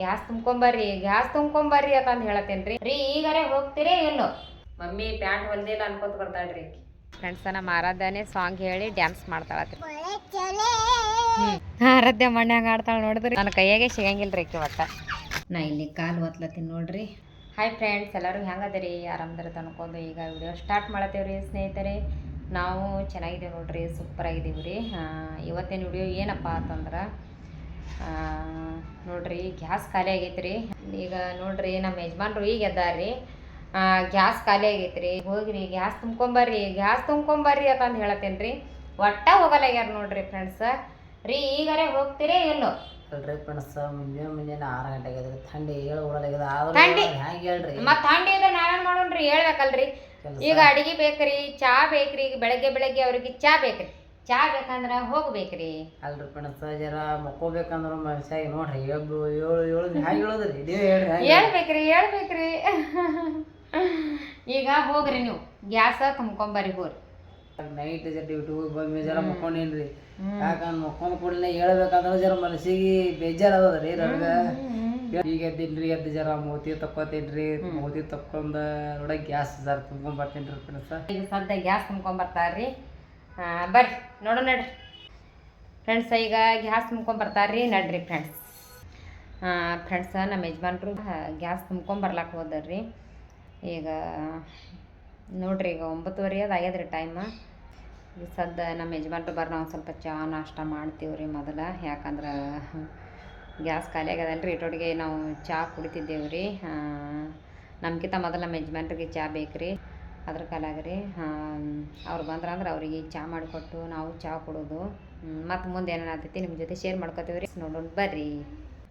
Gas ತುಂಬ್ಕೊಂಬರ್ರಿ gas ತುಂಬ್ಕೊಂಬರ್ರಿ ಅಂತಂದು ಹೇಳತ್ತೇನ್ರಿ. ರೀ ಈಗರೆ ಹೋಗ್ತೀರಿ ಎಲ್ಲೋ ಮಮ್ಮಿ ಪ್ಯಾಂಟ್ ಹೊಲ್ದಿಲ್ಲ ಅನ್ಕೋತ ಬರ್ತಾಳ್ರಿ ಫ್ರೆಂಡ್ಸ್ ನಮ್ಮ ಆರಾಧ್ಯನೇ ಸಾಂಗ್ ಹೇಳಿ ಡ್ಯಾನ್ಸ್ ಮಾಡ್ತಾಳತ್ರಿ. ಆರಾಧ್ಯ ಮಣ್ಯಾಗ ಆಡ್ತಾಳೆ ನೋಡಿದ್ರಿ. ನನ್ನ ಕೈಯಾಗೆ ಸಿಗಂಗಿಲ್ರಿ ರೀ ಒಟ್ಟ. ನಾ ಇಲ್ಲಿ ಕಾಲು ಒತ್ಲತ್ತೀನಿ ನೋಡ್ರಿ. ಹಾಯ್ ಫ್ರೆಂಡ್ಸ್ ಎಲ್ಲರೂ ಹೆಂಗದಿರಿ? ಆರಾಮದಿರಿ ಅನ್ಕೊಂಡು ಈಗ ವಿಡಿಯೋ ಸ್ಟಾರ್ಟ್ ಮಾಡತ್ತೇವ್ರಿ ಸ್ನೇಹಿತರೆ. ನಾವು ಚೆನ್ನಾಗಿದ್ದೀವಿ ನೋಡ್ರಿ ಸೂಪರ್ ಆಗಿದ್ದೀವಿ ರೀ ಇವತ್ತಿನ ವಿಡಿಯೋ ಏನಪ್ಪ ಅಂತಂದ್ರೆ ನೋಡ್ರಿ ಗ್ಯಾಸ್ ಖಾಲಿ ಆಗೈತ್ರಿ. ಈಗ ನೋಡ್ರಿ ನಮ್ಮ ಯಜಮಾನ್ರು ಈಗ ಎದ್ದಾರ್ರಿ. ಗ್ಯಾಸ್ ಖಾಲಿ ಆಗೈತ್ರಿ. ಹೋಗ್ರಿ ಗ್ಯಾಸ್ ತುಂಬ್ಕೊಂಬರ್ರಿ. ಗ್ಯಾಸ್ ತುಂಬ್ಕೊಂಬರ್ರಿ ಅಂತಂದು ಹೇಳತ್ತೇನೆ ರೀ ಒಟ್ಟ ಹೋಗಲಾಗ್ಯಾರ ನೋಡ್ರಿ ಫ್ರೆಂಡ್ಸ್ ರೀ ಈಗಾರೆ ಹೋಗ್ತೀರಿ ಎಲ್ಲೋ? ಅಲ್ರಿ ಫ್ರೆಂಡ್ಸ್ ಮುಂಜಾನೆ ಮುಂಜಾನೆ ಆರು ಗಂಟೆಗೆ ಎದ್ರಿ. ಥಂಡಿ ಏಳು ಓಡಲಾಗ್ಯದ ಆದ್ರೂ ಥಂಡಿ? ಹ್ಯಾಂಗ ಹೇಳ್ರಿ? ಮತ್ತೆ ಥಂಡಿ ಇದ್ರೆ ನಾವೇನು ಮಾಡೋಣ್ರಿ? ಹೇಳ್ಬೇಕಲ್ರಿ. ಈಗ ಅಡಿಗೆ ಬೇಕ್ರಿ ಚಾ ಬೇಕ್ರಿ ಈಗ ಬೆಳಗ್ಗೆ ಬೆಳಗ್ಗೆ ಅವ್ರಿಗೆ ಚಾ ಬೇಕ್ರಿ. ಚಾ ಬೇಕಂದ್ರೆ ಹೋಗ್ಬೇಕ್ರಿ. ಅಲ್ರಿ ಪಣಸ ಜರ ಮಕ್ಕೋಬೇಕಂದ್ರ ಮನುಷ್ಯ ನೋಡ್ರಿ ಏಳು ಏಳು ಏಳು ಹ್ಯಾಂಗ ಹೇಳೋದ್ರಿ? ನೀವೇ ಹೇಳ್ರಿ ಹ್ಯಾಂಗ ಹೇಳ್ಬೇಕ್ರಿ ಹೇಳ್ಬೇಕ್ರಿ. ಈಗ ಹೋಗ್ರಿ ನೀವು ಗ್ಯಾಸ ತುಂಬ್ಕೊಂಬರ್ರಿ ಹೋಗ್ರಿ. ನೈಟ್ ಜರ ಡ್ಯೂಟಿ ಹೋಗಿ ಬಂದ್ಮೇಲೆ ಜರ ಮಕ್ಕೊಂಡೇನ್ರಿ. ಯಾಕಂದ್ರೆ ಮಕ್ಕೊಂಡ್ ಕೂಡಲೇ ಹೇಳ್ಬೇಕಂದ್ರ ಜರ ಮನಸ್ಸಿಗೆ ಬೇಜಾರ್ ಅದದ್ರಿ ನನಗ ಈಗ ಎದ್ದಿನ್ರಿ ಎದ್ದು ಜರ ಮೂತಿ ತಕ್ಕೋತೀನ್ರಿ ಮೋತಿ ತಕ್ಕೊಂಡ ನೋಡ ಗ್ಯಾಸ್ ಜರ ತುಂಬ್ಕೊಂಡ್ ರೀ ಪಣಸ ಈಗ ಸದ್ಯ ಗ್ಯಾಸ್ ತುಂಬ್ಕೊಂಬರ್ತಾರ್ರಿ ಆ, ಬರ್ರಿ. ನೋಡೋಣ ನಡ್ರಿ. ಫ್ರೆಂಡ್ಸ್ ಈಗ ಗ್ಯಾಸ್ ತುಂಬ್ಕೊಂಬರ್ತಾರ್ರಿ ನಡ್ರಿ ಫ್ರೆಂಡ್ಸ್ ಫ್ರೆಂಡ್ಸ ನಮ್ಮ ಯಜಮಾನ್ರು ಗ್ಯಾಸ್ ತುಂಬ್ಕೊಂಬರ್ಲಾಕ ಹೋದ್ರಿ ಈಗ ನೋಡ್ರಿ ಈಗ ಒಂಬತ್ತುವರೆ ಅದು ಆಗ್ಯದ್ರಿ ಟೈಮ್ ಈಗ ಸದ್ಯ ನಮ್ಮ ಯಜಮಾನ್ರು ಬರ್ರಿ ನಾವು ಸ್ವಲ್ಪ ಚಾ ನಾಷ್ಟ ಮಾಡ್ತೀವಿ ರೀ ಮೊದಲು. ಯಾಕಂದ್ರೆ ಗ್ಯಾಸ್ ಖಾಲಿ ಆಗ್ಯದಲ್ರಿ. ಇಟೋಟಿಗೆ ನಾವು ಚಾ ಕುಡಿತಿದ್ದೇವೆ ರೀ ನಮ್ಗಿಂತ ಮೊದಲು ನಮ್ಮ ಯಜಮಾನ್ರಿಗೆ ಚಾ ಬೇಕ್ರಿ. ಅದ್ರ ಕಾಲಾಗ ರೀ ಅವ್ರು ಬಂದ್ರೆ ಅಂದ್ರೆ ಅವರಿಗೆ ಚಾ ಮಾಡಿಕೊಟ್ಟು ನಾವು ಚಾ ಕೊಡೋದು. ಮತ್ತು ಮುಂದೆ ಏನೇನು ಆಗ್ತೈತಿ ನಿಮ್ಮ ಜೊತೆ ಶೇರ್ ಮಾಡ್ಕೊತೀವಿ ರೀ ನೋಡೋಣ, ಬರ್ರಿ.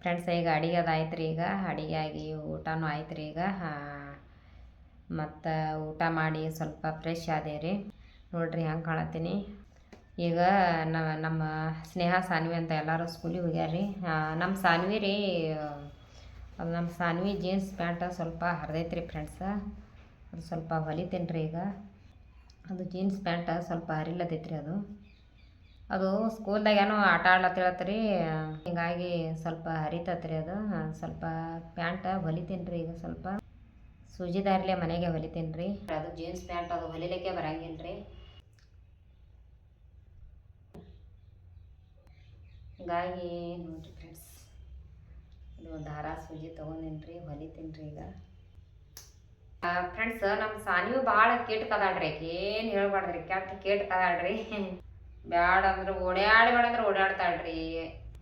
ಫ್ರೆಂಡ್ಸ್ ಈಗ ಅಡಿಗೆ ಅದು ಆಯ್ತು ರೀ ಈಗ. ಅಡಿಗೆ ಆಗಿ ಊಟನೂ ಆಯ್ತು ರೀ ಈಗ ಮತ್ತು ಊಟ ಮಾಡಿ ಸ್ವಲ್ಪ ಫ್ರೆಶ್ ಆದೇ ರೀ ನೋಡಿರಿ ಹೆಂಗೆ ಕಾಣತ್ತೀನಿ. ಈಗ ನಮ್ಮ ಸ್ನೇಹ ಸಾನ್ವಿ ಅಂತ ಎಲ್ಲರೂ ಸ್ಕೂಲಿಗೆ ಹೋಗ್ಯಾರ ರೀ ನಮ್ಮ ಸಾನ್ವಿ ರೀ ನಮ್ಮ ಸಾನ್ವಿ ಜೀನ್ಸ್ ಪ್ಯಾಂಟ್ ಸ್ವಲ್ಪ ಹರಿದೈತ್ರಿ ಫ್ರೆಂಡ್ಸ ಅದು ಸ್ವಲ್ಪ ಹೊಲಿತೇನೆ ರೀ ಈಗ. ಅದು ಜೀನ್ಸ್ ಪ್ಯಾಂಟ ಸ್ವಲ್ಪ ಹರಿಲತ್ತೈತೆ ರೀ ಅದು. ಅದು ಸ್ಕೂಲ್ದಾಗ ಏನೋ ಆಟ ಆಡ್ಲತ್ತಿಳತ್ತ ರೀ ಹಿಂಗಾಗಿ ಸ್ವಲ್ಪ ಹರಿತತ್ ರೀ ಅದು ಸ್ವಲ್ಪ ಪ್ಯಾಂಟ ಹೊಲಿತೇನೆ ರೀ ಈಗ ಸ್ವಲ್ಪ. ಸೂಜಿದಾರ್ಲೆ ಮನೆಗೆ ಹೊಲಿತೇನೆ ರೀ ಅದು ಜೀನ್ಸ್ ಪ್ಯಾಂಟ್ ಅದು ಹೊಲಿಲಿಕ್ಕೆ ಬರಂಗಿಲ್ಲ ರೀ ಹಿಂಗಾಗಿ ನೋಡಿರಿ ಫ್ರೆಂಡ್ಸ್ ಇದು ದಾರ ಸೂಜಿ ತೊಗೊಂಡೇನಿ ರೀ ಹೊಲಿತೀನಿ ರೀ ಈಗ. ಫ್ರೆಂಡ್ಸ್ ನಮ್ಮ ಸಾನಿಯು ಭಾಳ ಕೇಟ್ ಕದಾಳ್ರಿ. ಆಕಿ ಏನು ಹೇಳ್ಬಾರ್ದ್ರಿ, ಕೆಟ್ಟ ಕೇಟ್ ಕದಾಳ್ರಿ. ಬ್ಯಾಡ ಅಂದ್ರೆ ಬೇಡ ಅಂದ್ರೆ ಓಡಾಡ್ತಾಳ್ರಿ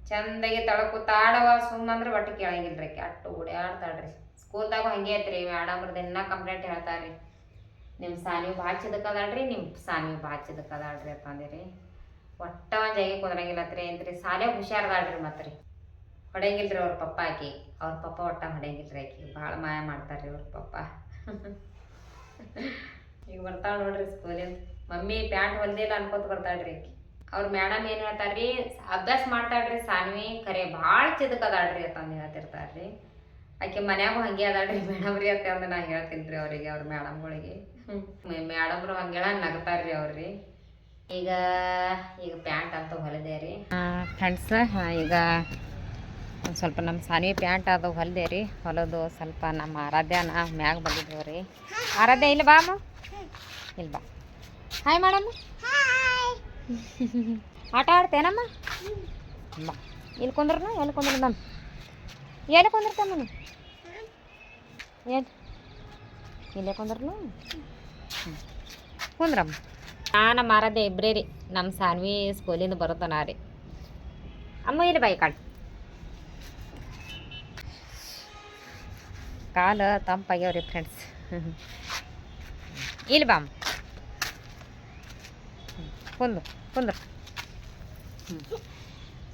ಚಂದಾಗಿ ತಳಕು ಕೂತಾಡವ ಸುಮ್ಮ ಅಂದ್ರೆ ಒಟ್ಟು ಕೇಳಂಗಿಲ್ರಿ, ಕೆಟ್ಟ ಓಡಾಡ್ತಾಳ್ರಿ ಸ್ಕೂಲ್ದಾಗ ಹಂಗೆ ಐತ್ರಿ ಮೇಡಮ್ರ ದಿನ ಕಂಪ್ಲೇಂಟ್ ಹೇಳ್ತಾರ್ರಿ. ನಿಮ್ಮ ಸಾನಿಯು ಭಾಳ ಚಿದಕದಾಳ್ರಿ ನಿಮ್ಮ ಸಾನಿಯು ಭಾಳ ಕದಾಡ್ರಿ ಅಂತ ಅಂದಿರಿ. ಒಟ್ಟ ಒಂದು ಜಾಗಿ ಕುಂದ್ರಂಗಿಲ್ಲತ್ರಿ ಅಂತ್ರಿ. ಸಾಲೆ ಹುಷಾರದಾಳ್ರಿ ಮತ್ತೆ ರೀ ಹೊಡೆಯಂಗಿಲ್ರಿ ಅವ್ರ ಪಪ್ಪ ಆಕಿ ಅವ್ರ ಪಪ್ಪ ಒಟ್ಟ ಹೊಡೆಯಂಗಿಲ್ರಿ ಆಕಿ. ಭಾಳ ಮಾಯ ಮಾಡ್ತಾರ್ರಿ ಅವ್ರ ಪಪ್ಪ. ಈಗ ಬರ್ತಾಳ ನೋಡ್ರಿ ಸ್ಕೂಲಿಂದ ಮಮ್ಮಿ ಪ್ಯಾಂಟ್ ಹೊಲ್ದಿಲ್ಲ ಅನ್ಕೋತ ಬರ್ತಾಳ್ರಿ ಅವ್ರ ಮೇಡಮ್ ಏನು ಹೇಳ್ತಾರ್ರಿ ಅಭ್ಯಾಸ ಮಾಡ್ತಾಳ್ರಿ ಸಾನ್ವಿ ಖರೆ ಭಾಳ ಚಿದಕದಾಳ್ರಿ ಅಂತಂದು ಹೇಳ್ತಿರ್ತಾರ್ರಿ ಆಕೆ ಮನ್ಯಾಗೂ ಹಂಗೆ ಅದಾಳ್ರಿ ಮೇಡಮ್ ರೀ ಅಂತ ಅಂದ್ರೆ ನಾ ಹೇಳ್ತೀನಿ ರೀ ಅವರಿಗೆ ಅವ್ರ ಮೇಡಮ್ಗಳಿಗೆ ಮೇಡಮ್ರು ಹಂಗೆಳ ನಗ್ತಾರ್ರಿ ಅವ್ರಿ ಈಗ ಈಗ ಪ್ಯಾಂಟ್ ಅಂತ ಹೊಲಿದೆ ರೀ ಫ್ರೆಂಡ್ಸ್ ಈಗ ಒಂದು ಸ್ವಲ್ಪ ನಮ್ಮ ಸಾನ್ವಿ ಪ್ಯಾಂಟ್ ಅದು ಹೊಲಿದೆ ರೀ. ಹೊಲದು ಸ್ವಲ್ಪ ನಮ್ಮ ಆರಾಧ್ಯನ ಮ್ಯಾಗ ಬಂದಿದ್ದೇವೆ ರೀ. ಆರಾಧ್ಯ ಇಲ್ಲ ಬಾ ಅಮ್ಮ. ಇಲ್ಲ ಬಾ. ಹಾಯ್ ಮೇಡಮ್ ಆಟ ಆಡ್ತೇನಮ್ಮ? ಬಾ. ಇಲ್ಲಿ ಕುಂದ್ರನ ಎಲ್ಲಿ ಕುಂದ್ರ ನಮ್ಮ ಎಲ್ಲಿ ಕುಂದಿರ್ತಮ್ಮ ಏನು ಇಲ್ಲೇ ಕುಂದ್ರನು? ಕುಂದ್ರಮ್ಮ. ನಾನು ನಮ್ಮ ಆರಾಧ್ಯ ಇಬ್ಬರೇ ರೀ. ನಮ್ಮ ಸಾನ್ವಿ ಸ್ಕೂಲಿಂದ ಬರುತ್ತಾನ ರೀ. ಅಮ್ಮ ಇಲ್ಲಿ ಬಾಯಿ ಕಾಲು ತಂಪಾಗ್ಯಾವ್ರಿ ಫ್ರೆಂಡ್ಸ್ ಇಲ್ಲಿ ಬಾಮ್ ಕುಂದು ಕುಂದ್ರ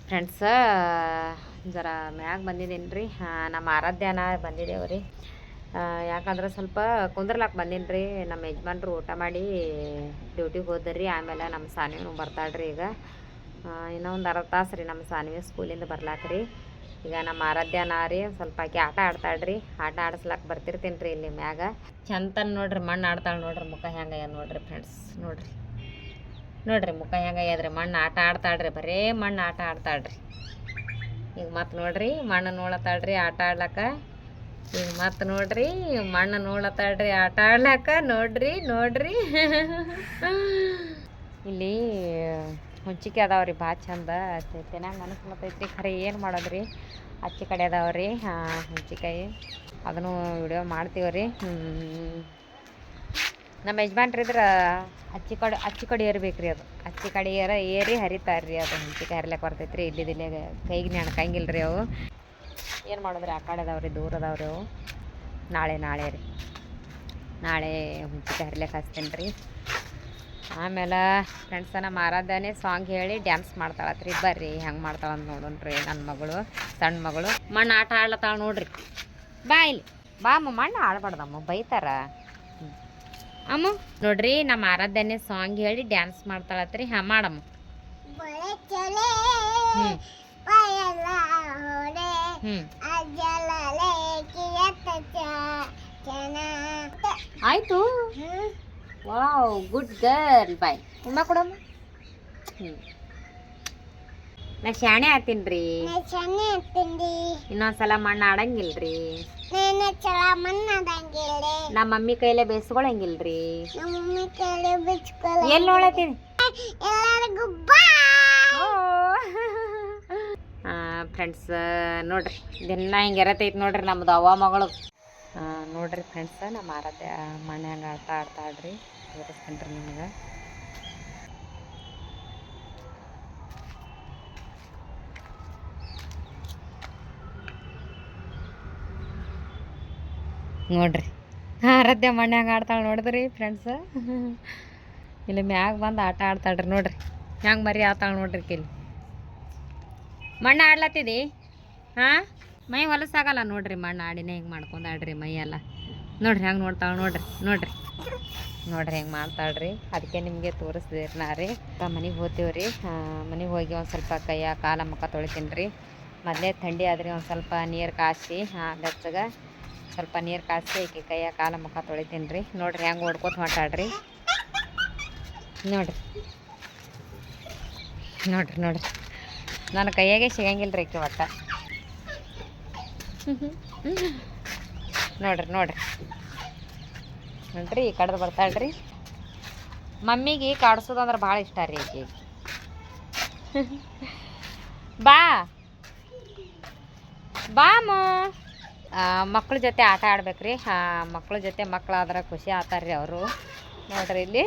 ಫ್ರೆಂಡ್ಸ ಜರ ಮ್ಯಾಗ ಬಂದಿದ್ದೀನಿ ರೀ ನಮ್ಮ ಆರಾಧ್ಯನ ಬಂದಿದ್ದೇವೆ ರೀ ಯಾಕಂದ್ರೆ ಸ್ವಲ್ಪ ಕುಂದ್ರಲಾಕ ಬಂದೀನಿ ರೀ ನಮ್ಮ ಯಜಮಾನ್ರು ಊಟ ಮಾಡಿ ಡ್ಯೂಟಿಗೆ ಹೋದ್ರಿ. ಆಮೇಲೆ ನಮ್ಮ ಸಾನ್ವಿನೂ ಬರ್ತಾಳ್ರಿ ಈಗ. ಇನ್ನೊಂದು ಅರ್ಧ ತಾಸು ರೀ ನಮ್ಮ ಸಾನ್ವಿ ಸ್ಕೂಲಿಂದ ಬರ್ಲಾಕ್ರಿ ಈಗ ನಮ್ಮ ಆರಾಧ್ಯನ ರೀ, ಸ್ವಲ್ಪ ಆಕೆ ಆಟ ಆಡ್ತಾಳ್ರಿ. ಆಟ ಆಡಿಸ್ಲಾಕ ಬರ್ತಿರ್ತೀನಿ ರೀ ಇಲ್ಲಿ ಮ್ಯಾಗ. ಚಂತನ್ ನೋಡ್ರಿ, ಮಣ್ಣು ಆಡ್ತಾಳೆ ನೋಡ್ರಿ, ಮುಖ ಹೆಂಗಾಗ್ಯದ ನೋಡ್ರಿ ಫ್ರೆಂಡ್ಸ್ ನೋಡ್ರಿ. ನೋಡ್ರಿ, ಮುಖ ಹೆಂಗಾಗ್ಯದ್ರಿ ಮಣ್ಣು ಆಟ ಆಡ್ತಾಳ್ರಿ, ಬರೇ ಮಣ್ಣು ಆಟ ಆಡ್ತಾಳ್ರಿ. ಈಗ ಮತ್ತೆ ನೋಡ್ರಿ, ಮಣ್ಣು ನೋಡತ್ತಾಳ್ರಿ ಆಟ ಆಡ್ಲಾಕ ಈಗ ಮತ್ತೆ ನೋಡ್ರಿ, ಮಣ್ಣು ನೋಡತ್ತಾಳ್ರಿ ಆಟ ಆಡ್ಲಾಕ ನೋಡ್ರಿ ನೋಡ್ರಿ. ಇಲ್ಲಿ ಹುಂಚಿಕೆ ಅದಾವ್ರಿ ಭಾಳ ಚಂದ. ತಿನ್ನಾಗ ರೀ ಖರೆ ಏನು ಮಾಡೋದ್ರಿ? ಅಚ್ಚಿ ಕಡೆ ಅದಾವ್ರಿ. ಹಾಂ, ಹುಂಚಿಕಾಯಿ. ಅದನ್ನು ವಿಡಿಯೋ ಮಾಡ್ತೀವಿ ರೀ ನಮ್ಮ ಯಜಮಾನ್ರಿದ್ರ ಅಚ್ಚಿ ಕಡೆ ಅಚ್ಚಿ ಕಡೆ ಏರ್ಬೇಕ್ರಿ ಅದು. ಅಚ್ಚಿ ಕಡೆ ಏರ, ಏರಿ ಹರಿತಾರ್ರಿ ಅದು. ಹುಂಚಿಕಾಯಿ ಹರಿಲಕ್ಕೆ ರೀ ಇಲ್ಲಿದಿಲ್ಲೇ ಕೈಗೆ ನೆಣ್ಕಂಗಿಲ್ಲ ರೀ ಅವು. ಏನು ಮಾಡೋದ್ರಿ? ಆ ಕಡೆ ಅದಾವ್ರಿ, ದೂರ ಅದಾವ್ರಿ ಅವು. ನಾಳೆ ನಾಳೆ ರೀ. ನಾಳೆ ಹುಂಚಿಕಾಯಿ ಹರಿಲಕ್ಕೆ ಹಚ್ತೀನಿ ರೀ ಆಮೇಲೆ ಫ್ರೆಂಡ್ಸ ನಮ್ಮ ಆರಾಧನೆ ಸಾಂಗ್ ಹೇಳಿ ಡ್ಯಾನ್ಸ್ ಮಾಡ್ತಾಳತ್ರಿ. ಬರ್ರಿ ಹೆಂಗೆ ಮಾಡ್ತಾಳ ಅಂತ ನೋಡೋಣ್ರಿ ನನ್ನ ಮಗಳು ಸಣ್ಣ ಮಗಳು. ಮಣ್ಣು ಆಟ ಆಡ್ಲತ್ತಾಳ ನೋಡ್ರಿ. ಬಾ ಇಲ್ಲಿ. ಬಾ ಅಮ್ಮ ಮಣ್ಣು ಆಡ್ಬಾರ್ದಮ್ಮ ಬೈತಾರ. ಅಮ್ಮ ನೋಡ್ರಿ ನಮ್ಮ ಆರಾಧನೆ ಸಾಂಗ್ ಹೇಳಿ ಡ್ಯಾನ್ಸ್ ಮಾಡ್ತಾಳತ್ರಿ. ಹಾಂ ಮಾಡಮ್ಮ. ಆಯಿತು. ವಾವ್ ಗುಡ್ ಗರ್ಲ್ ಬಾಯ್ ಉಮ್ಮ ಕೊಡಮ್ಮ. ಹ್ಞೂ ನಾ ಶಾಣೆ ಆತೀನಿ ರೀ ಇನ್ನೊಂದ್ಸಲ ಮಣ್ಣು ಆಡಂಗಿಲ್ರಿ. ನಮ್ಮ ಮಮ್ಮಿ ಕೈಲೇ ಬೇಯಿಸ್ಕೊಳಂಗಿಲ್ರಿ ಎಲ್ಲಿ ನೋಡತ್ತೀನಿ? ಫ್ರೆಂಡ್ಸ್ ನೋಡ್ರಿ. ದಿನ ಹಿಂಗೆ ಇರತೈತಿ ನೋಡ್ರಿ ನಮ್ದು ಅವ್ವ ಮಗಳು. ನೋಡ್ರಿ ಫ್ರೆಂಡ್ಸ್ ನಮ್ಮ ಆರಾಧ್ಯ ಮನೆ ಹಂಗೆ ಆಟ ಆಡ್ತಾಳ್ರಿ ತೋರಿಸ್ತೀನಿ ರೀ ನಿಮ್ಗೆ. ನೋಡ್ರಿ. ಆರಾಧ್ಯ ಹಂಗೆ ಆಡ್ತಾಳೆ ನೋಡಿದ್ರಿ ಫ್ರೆಂಡ್ಸ್ ಇಲ್ಲಿ ಮ್ಯಾಗ ಬಂದು ಆಟ ಆಡ್ತಾಳ್ರಿ ನೋಡ್ರಿ. ಹೆಂಗೆ ಮರಿ ಆತಾಳೆ ನೋಡ್ರಿ ಇಲ್ಲಿ ಮಣ್ಣು ಆಡ್ಲತ್ತಿದಿ? ಹಾಂ? ಮೈ ಹೊಲಸಾಗಲ್ಲ ನೋಡ್ರಿ ಮಣ್ಣು, ಆಡಿನೇ ಹಿಂಗೆ ಮಾಡ್ಕೊಂಡು ಆಡ್ರಿ ಮೈ ಎಲ್ಲ. ನೋಡ್ರಿ ಹೆಂಗೆ ನೋಡ್ತಾಳೆ ನೋಡ್ರಿ ನೋಡ್ರಿ. ನೋಡ್ರಿ ಹೆಂಗೆ ಮಾಡ್ತಾಳ್ರಿ. ಅದಕ್ಕೆ ನಿಮಗೆ ತೋರಿಸ್ದಿರಿ ನಾ ರೀ ಮನೆಗೆ ರೀ ಮನೆಗೆ ಹೋಗಿ ಒಂದು ಸ್ವಲ್ಪ ಕೈಯ, ಕಾಲ ಮುಖ ತೊಳಿತೀನಿ ರೀ ಮೊದಲೇ ಥಂಡಿ ಆದ್ರಿ ಒಂದು ಸ್ವಲ್ಪ ನೀರು ಕಾಸಿ ಹಾಂ ಬೆಚ್ಚಗೆ ಸ್ವಲ್ಪ ನೀರು ಕಾಸಿ ಈಕೆ ಕೈಯ, ಕಾಲ ಮುಖ ತೊಳಿತೀನಿ ರೀ ನೋಡ್ರಿ ಹೆಂಗೆ ಓಡ್ಕೋತ ಹೊಂಟಾಡ್ರಿ ನೋಡ್ರಿ. ನೋಡ್ರಿ ನೋಡ್ರಿ. ನನ್ನ ಕೈಯಾಗೆ ಸಿಗಂಗಿಲ್ಲ ರೀ ಈಕೆ ಒಟ್ಟ. ನೋಡ್ರಿ ನೋಡ್ರಿ. ನೋಡ್ರಿ ಕಡ್ದು ಬರ್ತಾಳ್ರಿ ಮಮ್ಮಿಗೆ ಕಾಡ್ಸೋದಂದ್ರೆ ಭಾಳ ಇಷ್ಟ ರೀ ಈಕೆ ಬಾ. ಬಾಮ ಮಕ್ಳ ಜೊತೆ ಆಟ ಆಡ್ಬೇಕ್ರಿ. ಮಕ್ಳ ಜೊತೆ ಮಕ್ಕಳಾದ್ರೆ ಖುಷಿ ಆತಾರ್ರಿ ಅವರು. ನೋಡ್ರಿ ಇಲ್ಲಿ.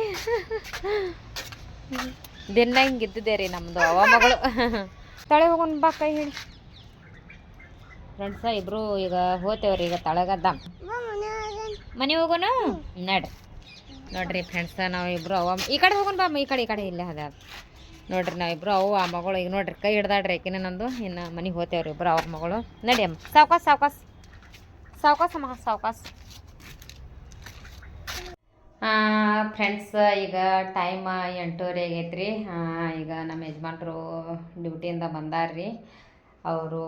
ದಿನ ಹಿಂಗೆ ಇದ್ದಿದ್ದೆ ರೀ ನಮ್ಮದು ಅವ ಮಗಳು. ತಳೆ ಹೋಗೋಣ ಬಾ ಕೈ ಹೇಳಿ ಫ್ರೆಂಡ್ಸ ಇಬ್ರು ಈಗ ಹೋತೇವ್ರಿ ಈಗ ತಳಗದ್ದ. ಮನೆ ಹೋಗೋಣ ನಡ್ರಿ ನೋಡ್ರಿ ಫ್ರೆಂಡ್ಸ ನಾವು ಇಬ್ರು ಅವ ಈ ಕಡೆ ಹೋಗೋಣ ಬಾ ಈ ಕಡೆ ಈ ಕಡೆ ಇಲ್ಲೇ ಅದ. ನೋಡ್ರಿ ನಾವಿಬ್ರು ಅವು ಆ ಮಗಳು ಈಗ ನೋಡ್ರಿ ಕೈ ಹಿಡ್ದಾಡ್ರಿ ಆಕಿನ ನಂದು ಇನ್ನು ಮನೆಗೆ ಹೋತೇವ್ರಿ ಇಬ್ರು ಅವ್ರ ಮಗಳು. ನಡಿ ಅಮ್ಮ. ಸಾವ್ಕಾಸ್ ಸಾವ್ಕಾಸ್. ಸಾವ್ಕಾಸ್ ಅಮ್ಮ ಸಾವ್ಕಾಸ್. ಫ್ರೆಂಡ್ಸ್ ಈಗ ಟೈಮ್ ಎಂಟೂವರೆ ಆಗೈತ್ರಿ. ಆ, ಈಗ ನಮ್ಮ ಯಜಮಾನ್ರು ಡ್ಯೂಟಿಯಿಂದ ಬಂದಾರ್ರಿ. ಅವರು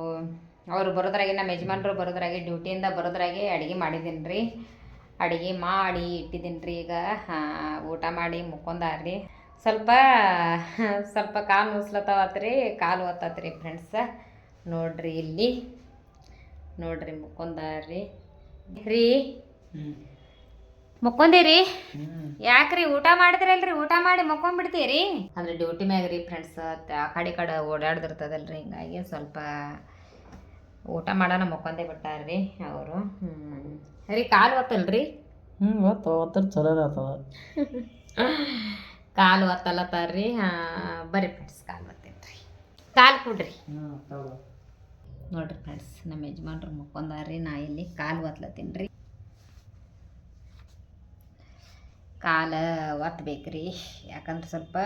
ಅವರು ಬರೋದ್ರಾಗೆ ನಮ್ಮ ಯಜಮಾನ್ರು ಬರೋದ್ರಾಗೆ ಡ್ಯೂಟಿಯಿಂದ ಬರೋದ್ರಾಗೆ ಅಡುಗೆ ಮಾಡಿದ್ದೀನಿ ರೀ ಅಡುಗೆ ಮಾಡಿ ಇಟ್ಟಿದ್ದೀನಿ ರೀ ಈಗ ಊಟ ಮಾಡಿ ಮುಕ್ಕೊಂದಾರ್ರಿ ಸ್ವಲ್ಪ ಸ್ವಲ್ಪ ಕಾಲು ನುಸ್ಲತ್ತಾವತ್ರಿ ಕಾಲು ಒತ್ತತ್ರಿ ಫ್ರೆಂಡ್ಸ ನೋಡ್ರಿ ಇಲ್ಲಿ. ನೋಡ್ರಿ ಮುಕ್ಕೊಂದಾರ್ರಿ ರೀ ಮುಕ್ಕೊಂದಿರಿ ಯಾಕ್ರಿ ಊಟ ಮಾಡಿದ್ರಲ್ರಿ? ಊಟ ಮಾಡಿ ಮುಕ್ಕೊಂಡ್ಬಿಡ್ತೀರಿ ಅಂದ್ರೆ ಡ್ಯೂಟಿ ಮ್ಯಾಗ ರೀ ಫ್ರೆಂಡ್ಸ್ ಆ ಕಡೆ ಕಡೆ ಓಡಾಡ್ದಿರ್ತದಲ್ರಿ. ಹಿಂಗಾಗಿ ಸ್ವಲ್ಪ ಊಟ ಮಾಡೋಣ ಮಕ್ಕೊಂದೇ ಬಿಟ್ಟಾರ್ರಿ ಅವರು. ಹ್ಞೂ ರೀ ಕಾಲು ಒತ್ತಲ್ರಿ? ಹ್ಞೂ ಒತ್ತು ಒತ್ತರ ಚಲೋ ಆಗ್ತದ ಕಾಲು ಒತ್ತಲತ್ತಾರ್ರಿ. ಹಾಂ ಬರ್ರಿ ಫ್ರೆಂಡ್ಸ್ ಕಾಲು ಒತ್ತೇನ್ರಿ. ಕಾಲು ಕೊಡ್ರಿ. ನೋಡ್ರಿ ಫ್ರೆಂಡ್ಸ್ ನಮ್ಮ ಯಜಮಾನ್ರು ಮುಕ್ಕೊಂದಾರ್ರಿ ನಾ ಇಲ್ಲಿ ಕಾಲು ಒತ್ಲತ್ತೀನಿ ರೀ ಕಾಲು ಒತ್ತಬೇಕ್ರಿ ಯಾಕಂದ್ರೆ ಸ್ವಲ್ಪ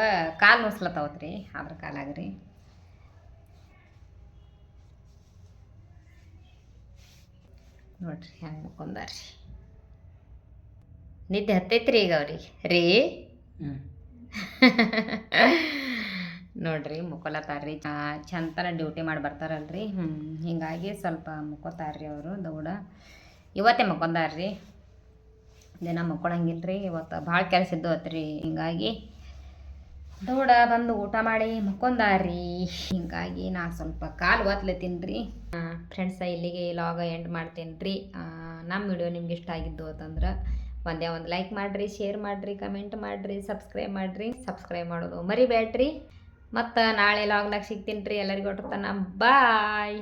ಕಾಲು ನುಸ್ಲತ್ತವತ್ರಿ ಅದ್ರ ಕಾಲಾಗ್ರಿ. ನೋಡ್ರಿ ಹೆಂಗೆ ಮುಕೊಂದಾರಿ ನಿದ್ದೆ ಹತ್ತೈತ್ರಿ ಈಗ ಅವ್ರಿಗೆ. ರೀ? ಹ್ಞೂ ನೋಡ್ರಿ ಮುಕೊಲತ್ತಾರ್ರಿ ಚಂತನ ಡ್ಯೂಟಿ ಮಾಡಿ ಬರ್ತಾರಲ್ರಿ. ಹ್ಞೂ ಹಿಂಗಾಗಿ ಸ್ವಲ್ಪ ಮುಕ್ಕೋತಾರ್ರಿ ಅವರು ದೌಡ. ಇವತ್ತೇ ಮುಕ್ಕೊಂದಾರ್ರಿ. ದಿನ ಮುಕ್ಕೊಳಂಗಿಲ್ಲ ರೀ ಇವತ್ತು ಭಾಳ ಕೆಲಸ ಇದ್ದು ರೀ ಹಿಂಗಾಗಿ ದೌಡ ಬಂದು ಊಟ ಮಾಡಿ ಮಕ್ಕೊಂದಾರಿ ಹಿಂಗಾಗಿ ನಾ ಸ್ವಲ್ಪ ಕಾಲು ಒತ್ಲತ್ತೀನಿ ರೀ. ಫ್ರೆಂಡ್ಸ ಇಲ್ಲಿಗೆ ಲಾಗ ಎಂಡ್ ಮಾಡ್ತೀನಿ ರೀ. ನಮ್ಮ ವಿಡಿಯೋ ನಿಮ್ಗೆ ಇಷ್ಟ ಆಗಿದ್ದು ಅಂತಂದ್ರೆ ಒಂದೇ ಒಂದು ಲೈಕ್ ಮಾಡಿರಿ ಶೇರ್ ಮಾಡಿರಿ ಕಮೆಂಟ್ ಮಾಡಿರಿ ಸಬ್ಸ್ಕ್ರೈಬ್ ಮಾಡಿರಿ. ಸಬ್ಸ್ಕ್ರೈಬ್ ಮಾಡೋದು ಮರಿಬೇಡ್ರಿ. ಮತ್ತು ನಾಳೆ ಲಾಗ್ನಾಗ ಸಿಗ್ತೀನಿ ರೀ. ಎಲ್ಲರಿಗೂ ಒಟ್ಟು ಬಾಯ್